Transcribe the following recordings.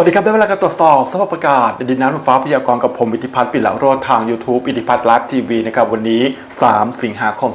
สวัสดีครับ ได้เวลาการตรวจสอบสภาพอากาศดินน้ำฟ้าพยากรณ์กับผมอิทธิพัฒน์ปิละโรธทาง YouTube อิทธิพัฒน์ไลฟ์ทีวีนะครับ วันนี้ 3 สิงหาคม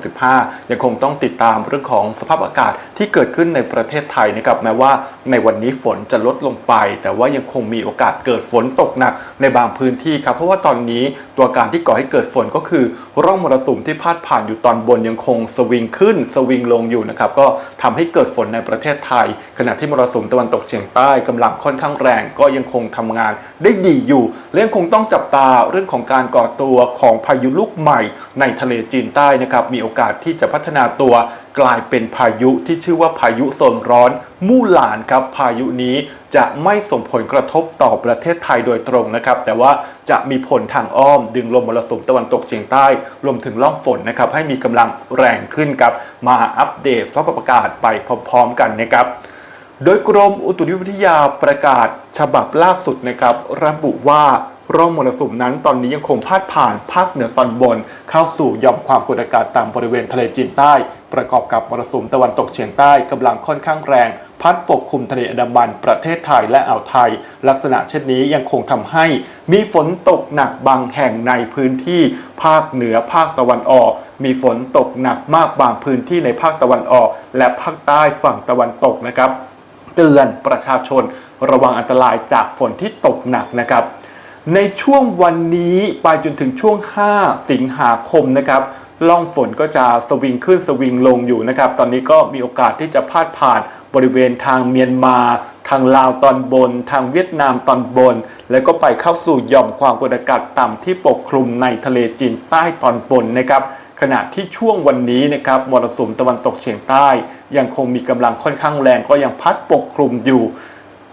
2565 ยังคงต้องติดตามเรื่องของสภาพอากาศที่เกิดขึ้นในประเทศไทยนะครับแม้ว่าในวันนี้ฝนจะลดลงไป แต่ว่ายังคงมีโอกาสเกิดฝนตกหนักในบางพื้นที่ครับเพราะว่าตอนนี้ตัวการที่ก่อให้เกิดฝนก็คือ ร่องมรสุมที่พาดผ่านอยู่ตอนบนยังคงสวิงขึ้นสวิงลงอยู่นะครับก็ทำให้เกิดฝนในประเทศไทย ขณะที่มรสุมตะวันตกเฉียงใต้กำลังค่่อนข้างแรง ก็ยังคงทำงานได้ดีอยู่และยังคงต้องจับตาเรื่องของการก่อตัวของพายุลูกใหม่ในทะเลจีนใต้นะครับมีโอกาสที่จะพัฒนาตัวกลายเป็นพายุที่ชื่อว่าพายุโซนร้อนมู่หลานครับพายุนี้จะไม่ส่งผลกระทบต่อประเทศไทยโดยตรงนะครับแต่ว่าจะมีผลทางอ้อม ดึงลมมรสุมตะวันตกเฉียงใต้รวมถึงล่องฝนนะครับให้มีกำลังแรงขึ้นครับมาอัปเดตสภาพอากาศไปพร้อมๆกันนะครับ โดยกรมอุตุนิยมวิทยาประกาศฉบับล่าสุดนะครับ ระบุว่าร่องมรสุมนั้นตอนนี้ยังคงพาดผ่านภาคเหนือตอนบน เข้าสู่ย่อมความกดอากาศต่ำบริเวณทะเลจีนใต้ ประกอบกับมรสุมตะวันตกเฉียงใต้กำลังค่อนข้างแรง พัดปกคลุมทะเลอันดามันประเทศไทยและอ่าวไทย ลักษณะเช่นนี้ยังคงทำให้มีฝนตกหนักบางแห่งในพื้นที่ภาคเหนือภาคตะวันออกมีฝนตกหนักมากบางพื้นที่ในภาคตะวันออก และภาคใต้ฝั่งตะวันตกนะครับ เตือนประชาชนระวังอันตรายจากฝนที่ตกหนักนะครับ ในช่วงวันนี้ไปจนถึงช่วง 5 สิงหาคมนะครับล่องฝนก็จะสวิงขึ้นสวิงลงอยู่นะครับ ตอนนี้ก็มีโอกาสที่จะพาดผ่านบริเวณทางเมียนมา ทางลาวตอนบน ทางเวียดนามตอนบน แล้วก็ไปเข้าสู่หย่อมความกดอากาศต่ำที่ปกคลุมในทะเลจีนใต้ตอนบนนะครับขณะที่ช่วงวันนี้นะครับมรสุมตะวันตกเฉียงใต้ ยังคงมีกำลังค่อนข้างแรงก็ยังพัดปกคลุมอยู่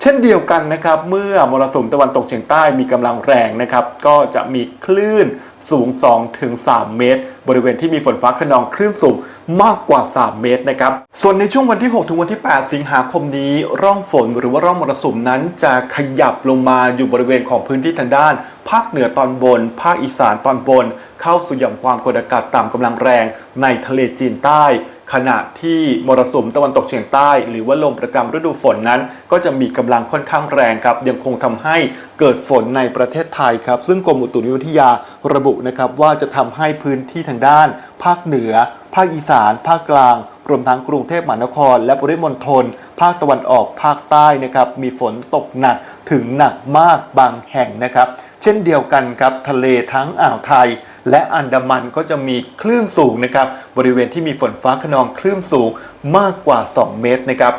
เช่นเดียวกันนะครับ เมื่อมรสุมตะวันตกเฉียงใต้มีกำลังแรงนะครับ ก็จะมีคลื่น สูง2-3ถึง3เมตร บริเวณที่มีฝนฟ้าขนองคลื่นสูงมากกว่า 3 เมตรนะครับ ส่วนในช่วงวันที่ 6 ถึงวันที่ 8 สิงหาคมนี้ ร่องฝนหรือว่าร่องมรสุมนั้นจะขยับลงมาอยู่บริเวณของพื้นที่ทางด้าน ภาคเหนือตอนบน ภาคอีสานตอนบน เข้าสู่หย่อมความกดอากาศต่ำกำลังแรงในทะเลจีนใต้ ขณะที่มรสุมตะวันตกเฉียงใต้ หรือว่าลมประจำฤดูฝนนั้น ก็จะมีกำลังค่อนข้างแรงครับ ยังคงทำให้เกิดฝนในประเทศไทยครับ ซึ่งกรมอุตุนิยมวิทยาระบุนะครับว่าจะทำให้พื้นที่ทางด้าน ภาคเหนือ ภาคอีสาน ภาคกลางรวมทั้งกรุงเทพมหานคร และปริมณฑลภาคตะวันออกภาคใต้นะครับมีฝนตกหนัก ถึงหนักมากบางแห่งนะครับ เช่นเดียวกันครับทะเลทั้งอ่าวไทย และอันดามันก็จะมีคลื่นสูงนะครับบริเวณที่มีฝนฟ้าขนองคลื่นสูงมากกว่า 2 เมตรนะครับ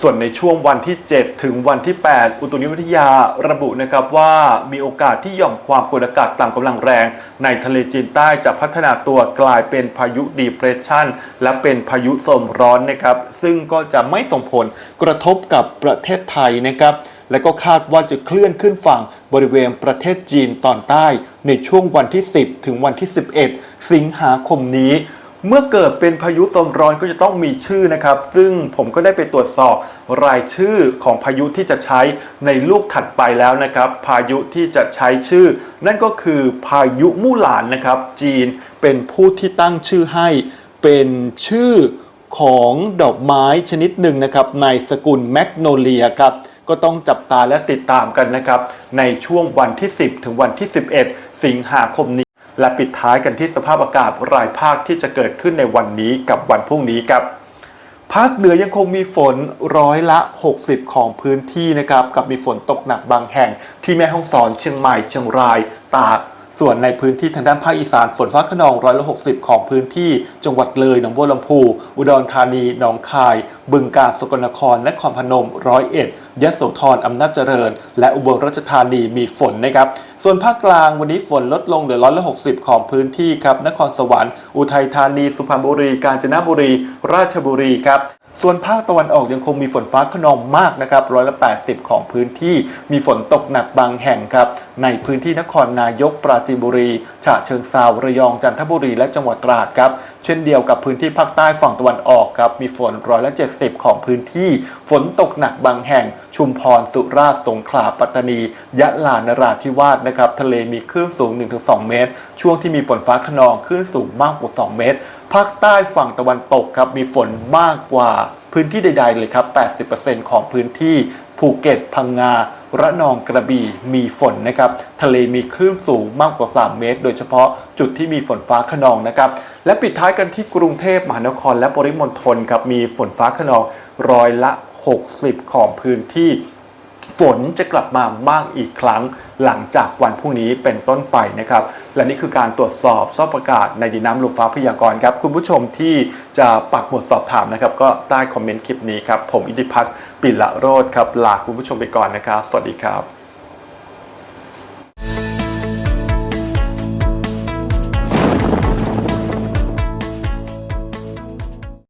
ส่วนในช่วงวันที่ 7 ถึงวันที่ 8 อุตุนิยมวิทยาระบุนะครับว่ามีโอกาสที่หย่อมความกดอากาศต่ำกำลังแรง ในทะเลจีนใต้จะพัฒนาตัวกลายเป็นพายุดีเพรสชันและเป็นพายุโซนร้อนนะครับ ซึ่งก็จะไม่ส่งผลกระทบกับประเทศไทยนะครับ และก็คาดว่าจะเคลื่อนขึ้นฝั่งบริเวณประเทศจีนตอนใต้ ในช่วงวันที่ 10 ถึงวันที่ 11 สิงหาคมนี้เมื่อเกิดเป็นพายุโซนร้อนก็จะต้องมีชื่อนะครับ ซึ่งผมก็ได้ไปตรวจสอบรายชื่อของพายุที่จะใช้ในลูกถัดไปแล้วนะครับ พายุที่จะใช้ชื่อ นั่นก็คือพายุมู่หลานนะครับ จีนเป็นผู้ที่ตั้งชื่อให้เป็นชื่อของดอกไม้ชนิดหนึ่งนะครับ ในสกุลแมกโนเลียครับ ก็ต้องจับตาและติดตามกันนะครับ ในช่วงวันที่ 10 ถึงวันที่ 11 สิงหาคมนี้ และปิดท้ายกันที่สภาพอากาศรายภาคที่จะเกิดขึ้นในวันนี้กับวันพรุ่งนี้ครับภาคเหนือยังคงมีฝนร้อยละ 60 ของพื้นที่นะครับ กับมีฝนตกหนักบางแห่งที่แม่ฮ่องสอนเชียงใหม่เชียงราย ตาก ส่วนในพื้นที่ทางด้านภาคอีสานฝนฟ้าขนองร้อยละ60ของพื้นที่ จังหวัดเลยหนองบัวลำพู อุดรธานีหนองคาย บึงกาฬสกลนครและครพนมร้อยเอ็ดยะโสธรอำนาจเจริญ และอุบลราชธานีมีฝนนะครับ ส่วนภาคกลางวันนี้ฝนลดลงเหลือร้อยละ60ของพื้นที่ครับนครสวรรค์ อุทัยธานี สุพรรณบุรี กาญจนบุรี ราชบุรีครับ ส่วนภาคตะวันออกยังคงมีฝนฟ้าขนองมากนะครับร้อยละ80 ของพื้นที่มีฝนตกหนักบางแห่งครับ ในพื้นที่นครนายกปราจีนบุรี ฉะเชิงเซาระยองจันทบุรีและจังหวัดตราดครับ เช่นเดียวกับพื้นที่ภาคใต้ฝั่งตะวันออกครับ มีฝนร้อยละ70 ของพื้นที่ ฝนตกหนักบางแห่ง ชุมพรสุราษฎร์สงขลาปัตตานี ยะลานราธิวาสนะครับทะเลมีคลื่นสูง 1-2 เมตร ช่วงที่มีฝนฟ้าขนองคลื่นสูงมากกว่า 2 เมตร ภาคใต้ฝั่งตะวันตกครับมีฝนมากกว่าพื้นที่ใด ๆ เลยครับ 80%ของพื้นที่ภูเก็ต พังงา ระนองกระบี่ มีฝนนะครับ ทะเลมีคลื่นสูงมากกว่า 3 เมตร โดยเฉพาะจุดที่มีฝนฟ้าขนองนะครับ และปิดท้ายกันที่กรุงเทพมหานครและปริมณฑลครับ มีฝนฟ้าขนองร้อยละ 60 ของพื้นที่ ฝนจะกลับมามากอีกครั้งหลังจากวันพรุ่งนี้เป็นต้นไปนะครับ และนี่คือการตรวจสอบสภาพอากาศในดินน้ำลมฟ้าพยากรณ์ครับ คุณผู้ชมที่จะปักหมุดสอบถามนะครับ ก็ใต้คอมเมนต์คลิปนี้ครับ ผมอิทธิพัฒน์ปิละโรธครับ ลาคุณผู้ชมไปก่อนนะครับ สวัสดีครับ